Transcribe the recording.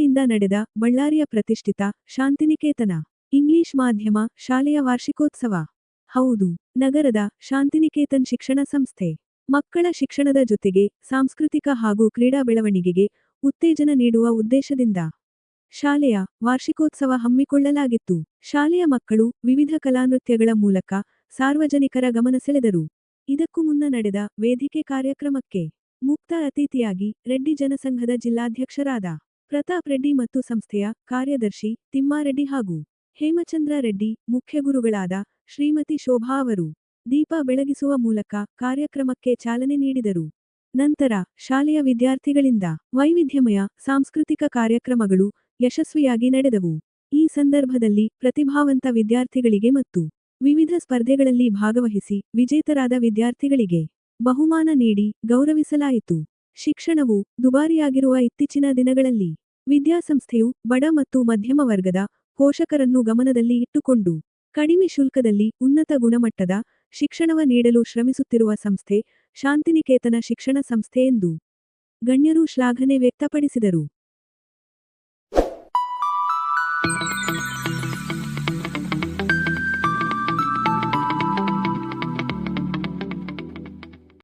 ವತಿಯಿಂದ ನಡೆದ ಬಳ್ಳಾರಿಯ ಪ್ರತಿಷ್ಠಿತ ಶಾಂತಿನಿಕೇತನ ಇಂಗ್ಲಿಷ್ ಮಾಧ್ಯಮ ಶಾಲೆಯ ವಾರ್ಷಿಕೋತ್ಸವ. ಹೌದು, ನಗರದ ಶಾಂತಿನಿಕೇತನ್ ಶಿಕ್ಷಣ ಸಂಸ್ಥೆ. ಮಕ್ಕಳ ಶಿಕ್ಷಣದ ಜೊತೆಗೆ ಸಾಂಸ್ಕೃತಿಕ ಹಾಗೂ ಕ್ರೀಡಾ ಬೆಳವಣಿಗೆಗೆ ಉತ್ತೇಜನ ನೀಡುವ ಉದ್ದೇಶದಿಂದ ಶಾಲೆಯ ವಾರ್ಷಿಕೋತ್ಸವ ಹಮ್ಮಿಕೊಳ್ಳಲಾಗಿತ್ತು. ಶಾಲೆಯ ಮಕ್ಕಳು ವಿವಿಧ ಕಲಾನೃತ್ಯಗಳ ಮೂಲಕ ಸಾರ್ವಜನಿಕರ ಗಮನ ಸೆಳೆದರು. ಇದಕ್ಕೂ ಮುನ್ನ ನಡೆದ ವೇದಿಕೆ ಕಾರ್ಯಕ್ರಮಕ್ಕೆ ಮುಕ್ತ ಅತಿಥಿಯಾಗಿ ರೆಡ್ಡಿ ಜನಸಂಘದ ಜಿಲ್ಲಾಧ್ಯಕ್ಷರಾದ ಪ್ರತಾಪ್ ರೆಡ್ಡಿ ಮತ್ತು ಸಂಸ್ಥೆಯ ಕಾರ್ಯದರ್ಶಿ ತಿಮ್ಮಾರೆಡ್ಡಿ ಹಾಗೂ ಹೇಮಚಂದ್ರ ರೆಡ್ಡಿ ಮುಖ್ಯ ಗುರುಗಳಾದ ಶ್ರೀಮತಿ ಶೋಭಾ ಅವರು ದೀಪ ಬೆಳಗಿಸುವ ಮೂಲಕ ಕಾರ್ಯಕ್ರಮಕ್ಕೆ ಚಾಲನೆ ನೀಡಿದರು. ನಂತರ ಶಾಲೆಯ ವಿದ್ಯಾರ್ಥಿಗಳಿಂದ ವೈವಿಧ್ಯಮಯ ಸಾಂಸ್ಕೃತಿಕ ಕಾರ್ಯಕ್ರಮಗಳು ಯಶಸ್ವಿಯಾಗಿ ನಡೆದವು. ಈ ಸಂದರ್ಭದಲ್ಲಿ ಪ್ರತಿಭಾವಂತ ವಿದ್ಯಾರ್ಥಿಗಳಿಗೆ ಮತ್ತು ವಿವಿಧ ಸ್ಪರ್ಧೆಗಳಲ್ಲಿ ಭಾಗವಹಿಸಿ ವಿಜೇತರಾದ ವಿದ್ಯಾರ್ಥಿಗಳಿಗೆ ಬಹುಮಾನ ನೀಡಿ ಗೌರವಿಸಲಾಯಿತು. ಶಿಕ್ಷಣವು ದುಬಾರಿಯಾಗಿರುವ ಇತ್ತೀಚಿನ ದಿನಗಳಲ್ಲಿ ವಿದ್ಯಾಸಂಸ್ಥೆಯು ಬಡ ಮತ್ತು ಮಧ್ಯಮ ವರ್ಗದ ಪೋಷಕರನ್ನು ಗಮನದಲ್ಲಿ ಇಟ್ಟುಕೊಂಡು ಕಡಿಮೆ ಶುಲ್ಕದಲ್ಲಿ ಉನ್ನತ ಗುಣಮಟ್ಟದ ಶಿಕ್ಷಣವ ನೀಡಲು ಶ್ರಮಿಸುತ್ತಿರುವ ಸಂಸ್ಥೆ ಶಾಂತಿನಿಕೇತನ ಶಿಕ್ಷಣ ಸಂಸ್ಥೆ ಎಂದು ಗಣ್ಯರು ಶ್ಲಾಘನೆ ವ್ಯಕ್ತಪಡಿಸಿದರು.